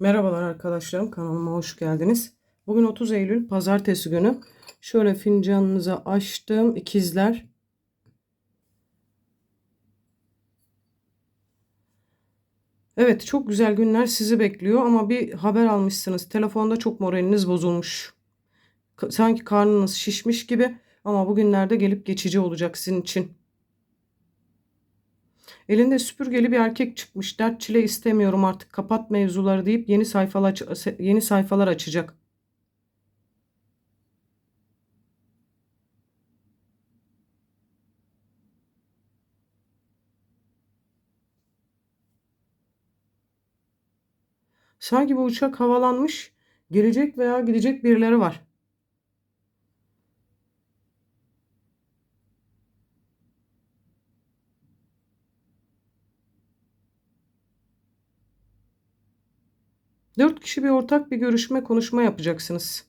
Merhabalar arkadaşlarım kanalıma hoş geldiniz. Bugün 30 Eylül pazartesi günü. Şöyle fincanınızı açtım ikizler. Evet çok güzel günler sizi bekliyor ama bir haber almışsınız. Telefonda çok moraliniz bozulmuş. Sanki karnınız şişmiş gibi ama bugünlerde gelip geçici olacak sizin için. Elinde süpürgeli bir erkek çıkmış. Dert çile istemiyorum artık kapat mevzuları deyip yeni sayfalar yeni sayfalar açacak. Sanki bu uçak havalanmış, gelecek veya gidecek birileri var. Dört kişi bir ortak bir görüşme, konuşma yapacaksınız.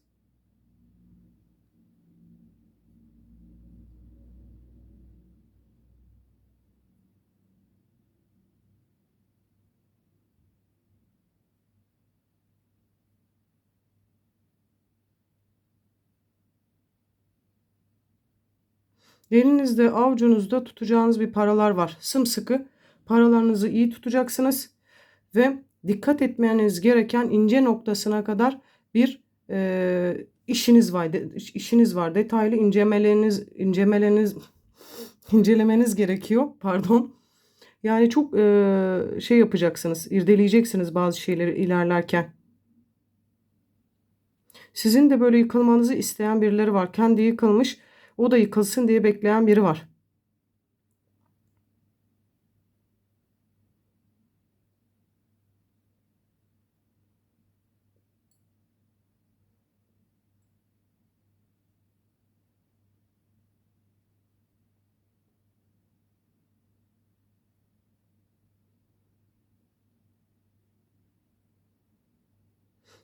Elinizde, avucunuzda tutacağınız bir paralar var. Sımsıkı paralarınızı iyi tutacaksınız ve dikkat etmeniz gereken ince noktasına kadar bir e, işiniz var. De- işiniz var. Detaylı incemeleriniz, incemeleriniz, incelemeniz gerekiyor. Pardon. Yani çok e, şey yapacaksınız, irdeleyeceksiniz bazı şeyleri ilerlerken. Sizin de böyle yıkılmanızı isteyen birileri var. Kendi yıkılmış, o da yıkılsın diye bekleyen biri var.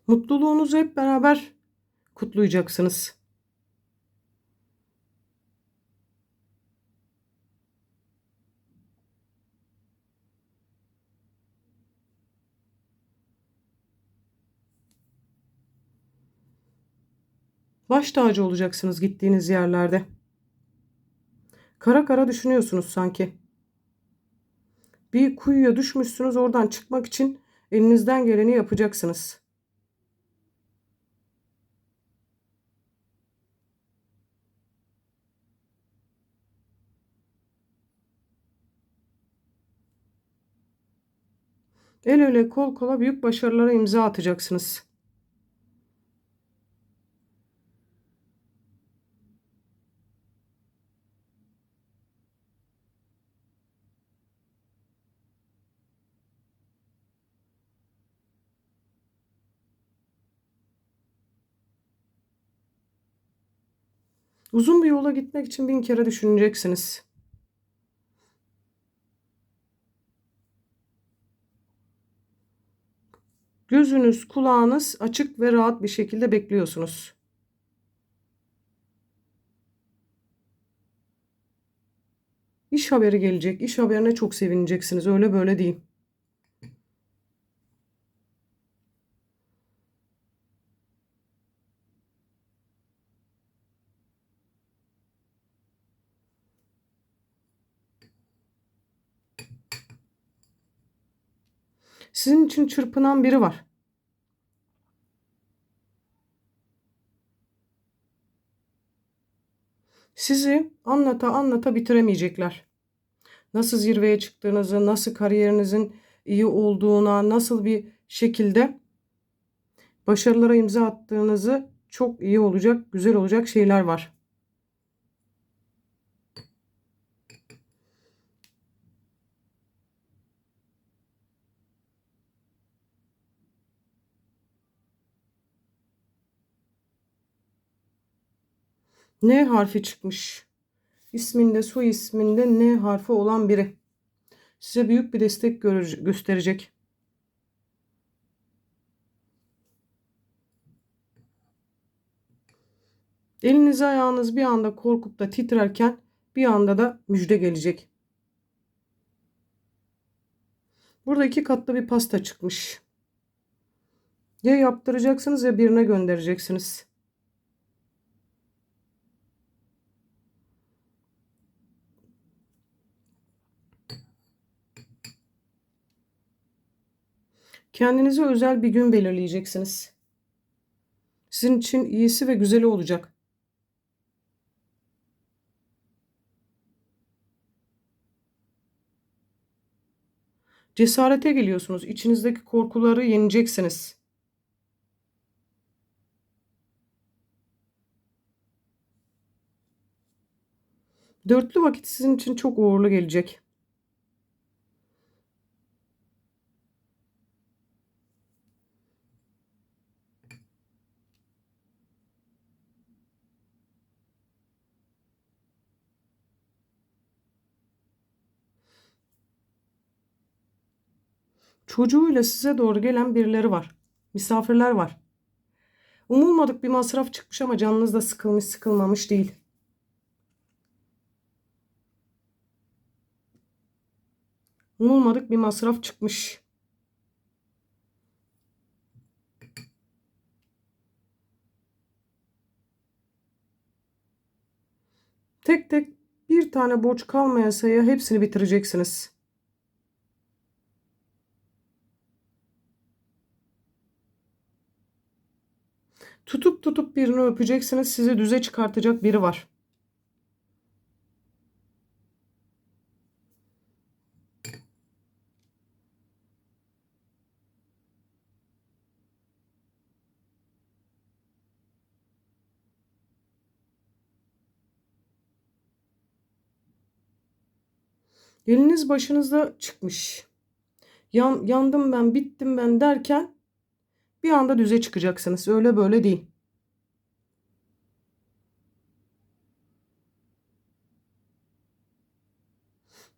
Mutluluğunuzu hep beraber kutlayacaksınız. Baş tacı olacaksınız gittiğiniz yerlerde. Kara kara düşünüyorsunuz sanki. Bir kuyuya düşmüşsünüz oradan çıkmak için elinizden geleni yapacaksınız. El ele kol kola büyük başarılara imza atacaksınız. Uzun bir yola gitmek için bin kere düşüneceksiniz. Gözünüz, kulağınız açık ve rahat bir şekilde bekliyorsunuz. İş haberi gelecek. İş haberine çok sevineceksiniz. Öyle böyle değil. Sizin için çırpınan biri var. Sizi anlata anlata bitiremeyecekler. Nasıl zirveye çıktığınızı, nasıl kariyerinizin iyi olduğuna, nasıl bir şekilde başarılara imza attığınızı çok iyi olacak, güzel olacak şeyler var. N harfi çıkmış. İsminde, soy isminde N harfi olan biri. Size büyük bir destek gösterecek. Eliniz ayağınız bir anda korkup da titrerken bir anda da müjde gelecek. Burada iki katlı bir pasta çıkmış. Ya yaptıracaksınız ya birine göndereceksiniz. Kendinize özel bir gün belirleyeceksiniz. Sizin için iyisi ve güzeli olacak. Cesarete geliyorsunuz. İçinizdeki korkuları yeneceksiniz. Dörtlü vakit sizin için çok uğurlu gelecek. Çocuğuyla size doğru gelen birileri var. Misafirler var. Umulmadık bir masraf çıkmış ama canınız da sıkılmış sıkılmamış değil. Umulmadık bir masraf çıkmış. Tek tek bir tane borç kalmayasaya hepsini bitireceksiniz. Tutup tutup birini öpeceksiniz. Sizi düze çıkartacak biri var. Eliniz başınızda çıkmış. Yan, yandım ben, bittim ben derken bir anda düze çıkacaksınız. Öyle böyle değil.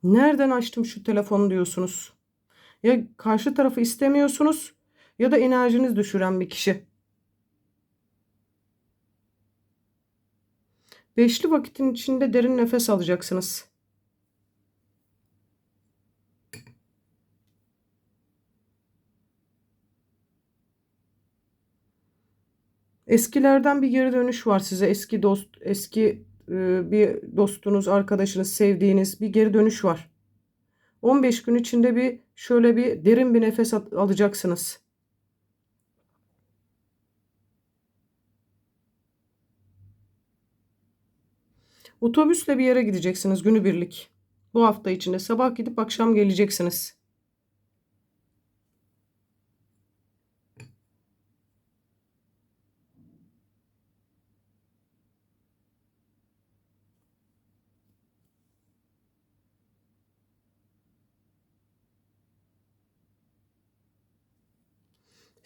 Nereden açtım şu telefonu diyorsunuz. Ya karşı tarafı istemiyorsunuz ya da enerjiniz düşüren bir kişi. Beşli vakitin içinde derin nefes alacaksınız. Eskilerden bir geri dönüş var size. Eski dost, eski e, bir dostunuz, arkadaşınız, sevdiğiniz bir geri dönüş var. 15 gün içinde bir şöyle bir derin bir nefes alacaksınız. Otobüsle bir yere gideceksiniz günübirlik. Bu hafta içinde sabah gidip akşam geleceksiniz.